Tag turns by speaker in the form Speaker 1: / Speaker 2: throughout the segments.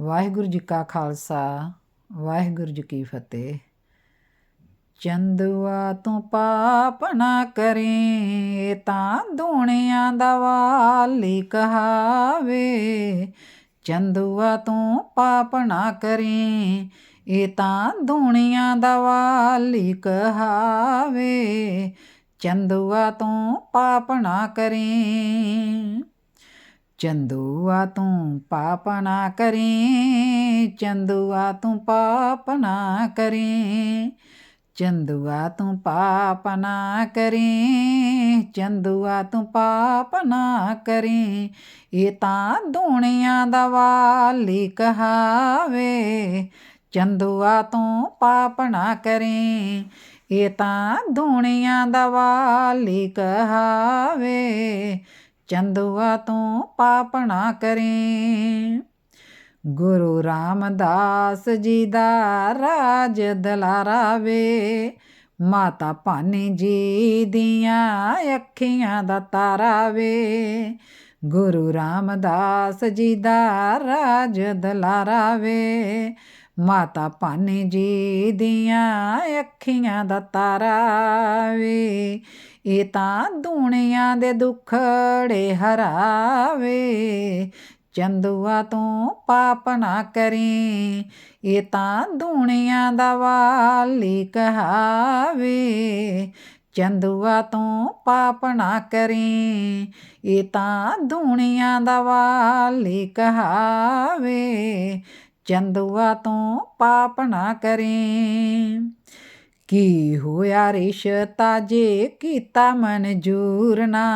Speaker 1: ਵਾਹਿਗੁਰੂ ਜੀ ਕਾ ਖਾਲਸਾ, ਵਾਹਿਗੁਰੂ ਜੀ ਕੀ ਫਤਿਹ। ਚੰਦੂਆ ਤੂੰ ਪਾਪ ਨਾ ਕਰੇ ਤਾਂ ਦੂਣਿਆਂ ਦਾ ਵਾਲੀ ਕਹਾਵੇ। ਚੰਦੂਆ ਤੂੰ ਪਾਪ ਨਾ ਕਰੇ, ਇਹ ਤਾਂ ਦੂਣਿਆਂ ਦਾ ਵਾਲੀ ਕਹਾਵੇ। ਚੰਦੂਆ ਤੂੰ ਪਾਪ ਨਾ ਕਰੇ। ਚੰਦੂਆ ਤੂੰ ਪਾਪ ਨਾ ਕਰੀ, ਚੰਦੂਆ ਤੂੰ ਪਾਪ ਨਾ ਕਰੀ, ਚੰਦੂਆ ਤੂੰ ਪਾਪ ਨਾ ਕਰੀ, ਚੰਦੂਆ ਤੂੰ ਪਾਪ ਨਾ ਕਰੀ। ਇਹ ਤਾਂ ਦੁਨੀਆਂ ਦਾ ਵਾਲੀ ਕਹਾਵੇ, ਚੰਦੂਆ ਤੂੰ ਪਾਪ ਨਾ ਕਰੀ। ਇਹ ਤਾਂ ਦੁਨੀਆਂ ਦਾ ਵਾਲੀ ਕਹਾਵੇ ਚੰਦੂਆ ਤੂੰ ਪਾਪ ਨਾ ਕਰੀ। ਗੁਰੂ ਰਾਮਦਾਸ ਜੀ ਦਾ ਰਾਜ ਦਲਾਰਾ ਵੇ। ਮਾਤਾ ਭਾਨੀ ਜੀ ਦੀਆਂ ਅੱਖੀਆਂ ਦਾ ਤਾਰਾ ਵੇ। ਗੁਰੂ ਰਾਮਦਾਸ ਜੀ ਦਾ ਰਾਜ ਦਲਾਰਾ ਵੇ। ਮਾਤਾ ਭਾਨੀ ਜੀ ਦੀਆਂ ਅੱਖੀਆਂ ਦਾ ਤਾਰਾ ਵੇ, ਇਹ ਤਾਂ ਦੁਨੀਆਂ ਦੇ ਦੁੱਖੜੇ ਹਰਾਵੇ। ਚੰਦੂਆ ਤੂੰ ਪਾਪ ਨਾ ਕਰੀ, ਇਹ ਤਾਂ ਦੁਨੀਆਂ ਦਾ ਵਾਲੀ ਕਹਾਵੇ। ਚੰਦੂਆ ਤੂੰ ਪਾਪ ਨਾ ਕਰੀ, ਇਹ ਤਾਂ ਦੁਨੀਆਂ ਦਾ ਵਾਲੀ ਕਹਾਵੇ। ਚੰਦੂਆ ਤੋਂ ਪਾਪ ਨਾ ਕਰੀ। ਕੀ ਹੋਇਆ ਰਿਸ਼ਤਾ ਜੇ ਕੀਤਾ ਮਨਜੂਰ ਨਾ?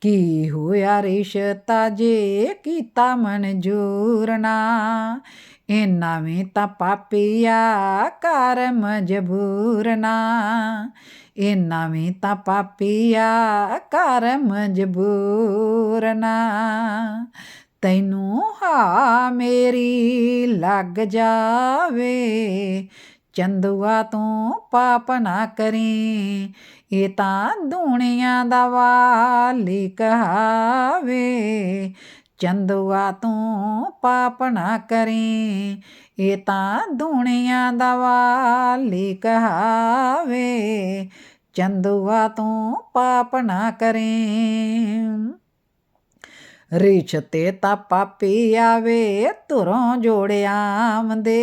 Speaker 1: ਕੀ ਹੋਇਆ ਰਿਸ਼ਤਾ ਜੇ ਕੀਤਾ ਮਨਜੂਰ ਨਾ? ਇਨਾ ਵੀ ਤਾਂ ਪਾਪੀਆ ਕਰ ਮਜਬੂਰ ਨਾ। ਇਨਾ ਵੀ ਤਾਂ ਪਾਪੀਆ ਕਰ ਮਜਬੂਰ ਨਾ। ਤੈਨੂੰ ਹਾ ਮੇਰੀ ਲੱਗ ਜਾਵੇ। ਚੰਦੂਆ ਤੂੰ ਪਾਪ ਨਾ ਕਰੀ, ਇਹ ਤਾਂ ਦੁਨੀਆਂ ਦਾ ਵਾਲੀ ਕਹਾਵੇ। ਚੰਦੂਆ ਤੂੰ ਪਾਪ ਨਾ ਕਰੀ, ਇਹ ਤਾਂ ਦੁਨੀਆਂ ਦਾ ਵਾਲੀ ਕਹਾਵੇ। ਚੰਦੂਆ ਤੂੰ ਪਾਪ ਨਾ ਕਰੇ। ਰਿਸ਼ਤੇ ਤਾਂ ਪਾਪੀ ਆਵੇ ਤੁਰੋਂ ਜੋੜਿਆਮਦੇ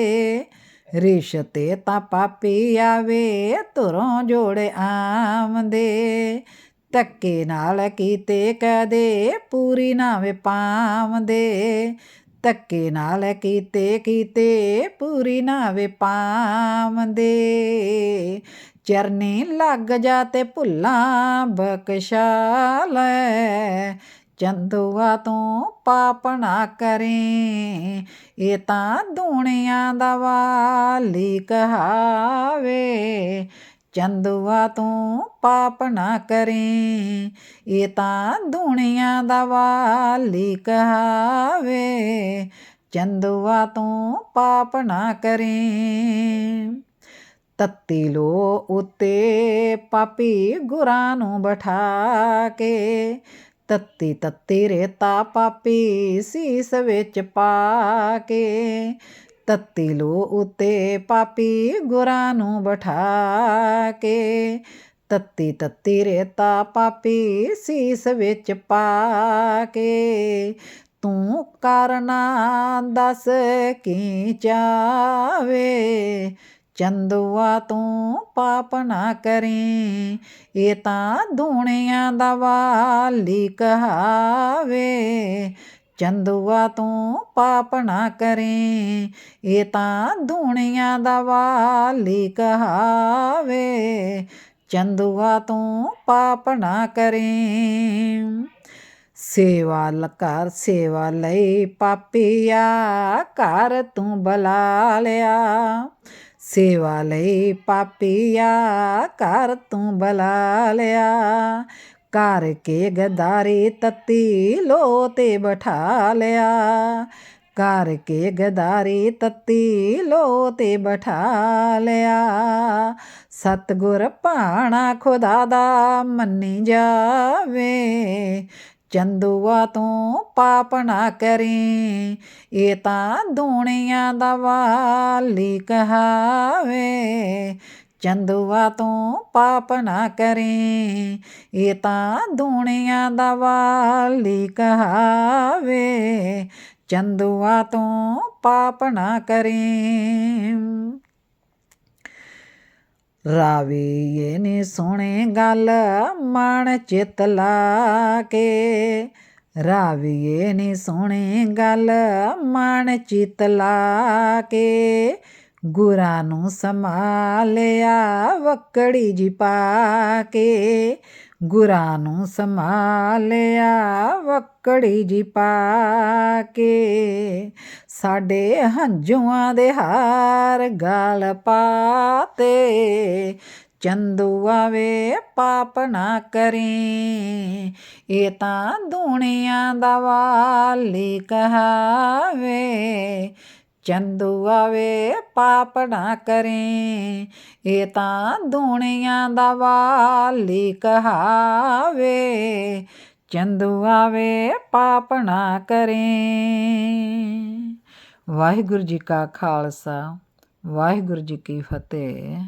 Speaker 1: ਰਿਸ਼ਤੇ ਤਾਂ ਪਾਪੀ ਆਵੇ ਤੁਰੋਂ ਜੋੜੇ ਆਮਦੇ ਤੱਕੇ ਨਾਲ ਕੀਤੇ ਕਦੇ, ਪੂਰੀ ਨਾ ਵੇ ਪਾਵਦੇ। ਤੱਕੇ ਨਾਲ ਕੀਤੇ ਕੀਤੇ, ਪੂਰੀ ਨਾ ਵੇ ਪਾਵਦੇ। ਚਰਨੀ ਲੱਗ ਜਾ ਤੇ ਭੁੱਲਾਂ ਬਖਸ਼ਾ ਲੈ ਚੰਦੂਆ ਤੂੰ ਪਾਪ ਨਾ ਕਰੇ। ਇਹ ਤਾਂ ਦੁਨੀਆਂ ਦਾ ਵਾਲੀ ਕਹਾਵੇ। ਚੰਦੂਆ ਤੂੰ ਪਾਪ ਨਾ ਕਰੇ। ਇਹ ਤਾਂ ਦੁਨੀਆਂ ਦਾ ਵਾਲੀ ਕਹਾਵੇ। ਚੰਦੂਆ ਤੂੰ ਪਾਪ ਨਾ ਕਰੇ। ਤੱਤੀ ਲੋ ਉਤੇ ਪਾਪੀ ਗੁਰਾਂ ਨੂੰ ਬਿਠਾ ਕੇ ਤੱਤੀ ਤੱਤੀ ਰੇਤਾ ਪਾਪੀ ਸੀਸ ਵਿੱਚ ਪਾ ਕੇ। ਤੱਤੀ ਲੋ ਉਤੇ ਪਾਪੀ ਗੁਰਾਂ ਨੂੰ ਬਿਠਾ ਕੇ। ਤੱਤੀ ਤੱਤੀ ਰੇਤਾ ਪਾਪੀ ਸੀਸ ਵਿੱਚ ਪਾ ਕੇ। ਤੂੰ ਕਰਨਾ ਦੱਸ ਕੀ ਚਾਵੇ ਚੰਦੂਆ ਤੂੰ ਪਾਪ ਨਾ ਕਰੀ, ਇਹ ਤਾਂ ਦੁਨੀਆਂ ਦਾ ਵਾਲੀ ਕਹਾਵੇ। ਚੰਦੂਆ ਤੂੰ ਪਾਪ ਨਾ ਕਰੀ, ਇਹ ਤਾਂ ਦੁਨੀਆਂ ਦਾ ਵਾਲੀ ਕਹਾਵੇ। ਚੰਦੂਆ ਤੂੰ ਪਾਪ ਨਾ ਕਰੀ, ਸੇਵਾ ਲਕਾਰ ਸੇਵਾ ਲਈ ਪਾਪੀਆ, ਘਰ ਤੂੰ ਬਲਾ ਲਿਆ। ਸੇਵਾ ਲਈ ਪਾਪੀਆ, ਘਰ ਤੂੰ ਬਲਾ ਲਿਆ। ਘਰ ਕੇ ਗਦਾਰੀ ਤੱਤੀ ਲੋ ਤੇ ਬਿਠਾ ਲਿਆ। ਘਰ ਕੇ ਗਦਾਰੀ ਤੱਤੀ ਲੋ ਤੇ ਬਿਠਾ ਲਿਆ। ਸਤਗੁਰ ਭਾਣਾ ਖੁਦਾ ਦਾ ਮੰਨੀ ਜਾਵੇ। ਚੰਦੂਆ ਤੂੰ ਪਾਪ ਨਾ ਕਰੀ, ਇਹ ਤਾਂ ਦੁਨੀਆਂ ਦਾ ਵਾਲੀ ਕਹਾਵੇ। ਚੰਦੂਆ ਤੂੰ ਪਾਪ ਨਾ ਕਰੀ, ਇਹ ਤਾਂ ਦੁਨੀਆਂ ਦਾ ਵਾਲੀ ਕਹਾਵੇ। ਚੰਦੂਆ ਤੂੰ ਪਾਪ ਨਾ ਕਰੀ। ਰਾਵੀਏ ਨੀ ਸੋਹਣੇ ਗੱਲ ਮਨ ਚਿਤ ਲਾ ਕੇ। ਰਾਵੀਏ ਨੇ ਸੋਹਣੇ ਗੱਲ ਮਨ ਚਿਤ ਲਾ ਕੇ। ਗੁਰਾਂ ਨੂੰ ਸੰਭਾਲਿਆ, ਵਕੜੀ ਜੀ ਪਾ ਕੇ। ਗੁਰਾਂ ਨੂੰ ਸੰਭਾਲਿਆ, ਵਕੜੀ ਜੀ ਪਾ ਕੇ। ਸਾਡੇ ਹੰਝੂਆਂ ਦੇ ਹਾਰ ਗਾਲ ਪਾਤੇ ਚੰਦੂਆ ਵੇ ਪਾਪ ਨਾ ਕਰੇ। ਇਹ ਤਾਂ ਦੁਨੀਆਂ ਦਾ ਵਾਲੀ ਕਹਾਵੇ ਚੰਦੂ ਆਵੇ, ਪਾਪ ਨਾ ਕਰੀ। ਇਹ ਤਾਂ ਦੁਨੀਆਂ ਦਾ ਵਾਲੀ ਕਹਾਵੇ। ਚੰਦੂ ਆਵੇ, ਪਾਪ ਨਾ ਕਰੀ। ਵਾਹਿਗੁਰੂ ਜੀ ਕਾ ਖਾਲਸਾ, ਵਾਹਿਗੁਰੂ ਜੀ ਕੀ ਫਤਿਹ।